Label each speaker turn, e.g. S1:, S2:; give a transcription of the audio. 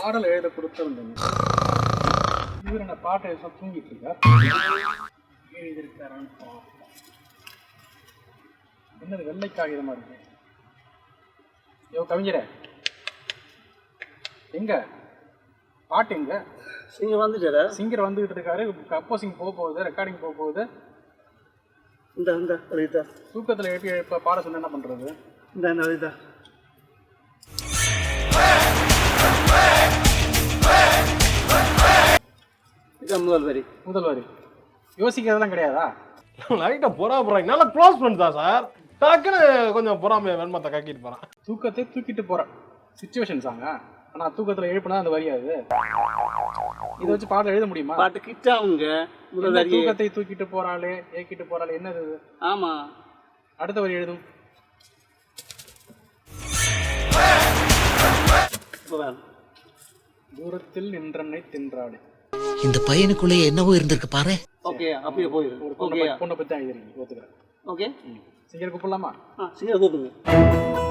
S1: பாடல் எழுத கொடுத்திருந்தேன் இவர் என்ன பாட்டை எழுத தூங்கிட்டு இருக்கார். எழுதியிருக்காரான்னு. என்னது வெள்ளை காகிதமா இருக்கு. யோ கவிஞரே. எங்க? பாட்டு எங்க?
S2: நீங்க வந்துட்டாரா?
S1: சிங்கர் வந்துகிட்டு இருக்காரு. கம்போசிங் போக போகுது ரெக்கார்டிங் போக போகுது.
S2: இந்த இந்த
S1: தூக்கத்துல எழுப்பி எழுப்ப பாட சொன்னா என்ன பண்றது?
S2: இந்த முதல் வரி.
S1: முதல் வரி. யோசிக்கிறதெல்லாம் கிடையாதா?
S3: லைட்டாக பொறா போகிறாங்க நல்லா க்ளோஸ் ஃப்ரெண்ட்ஸ் தான் சார் டக்குன்னு கொஞ்சம் பொறாமைய வெண்மத்தை கக்கிட்டு போகிறான்
S1: தூக்கத்தை தூக்கிட்டு போற சுச்சுவேஷன் சாங்க ஆனா தூக்கத்துல எழுப்பினா அந்த வரியாது இதை வச்சு பாடல் எழுத முடியுமா?
S2: பாட்டு கிட்டாவுங்க முதல்
S1: தூக்கத்தை தூக்கிட்டு போறாளே ஏக்கிட்டு போறாளே என்னது இது?
S2: ஆமா.
S1: அடுத்த வரி எழுதும். தூரத்தில் நின்றனை தின்றாளே.
S4: இந்த பையனுக்குள்ளே என்னவோ இருந்திருக்கு பாரு
S2: ஓகே அப்படியே போயிரு ஓகே
S1: பொண்ணை பத்தி எழுதுறீங்க
S2: ஓகே.
S1: சிங்கர் கூப்பிடலாமா?
S2: ஆ சீக்கிரம் கூப்பிடுங்க.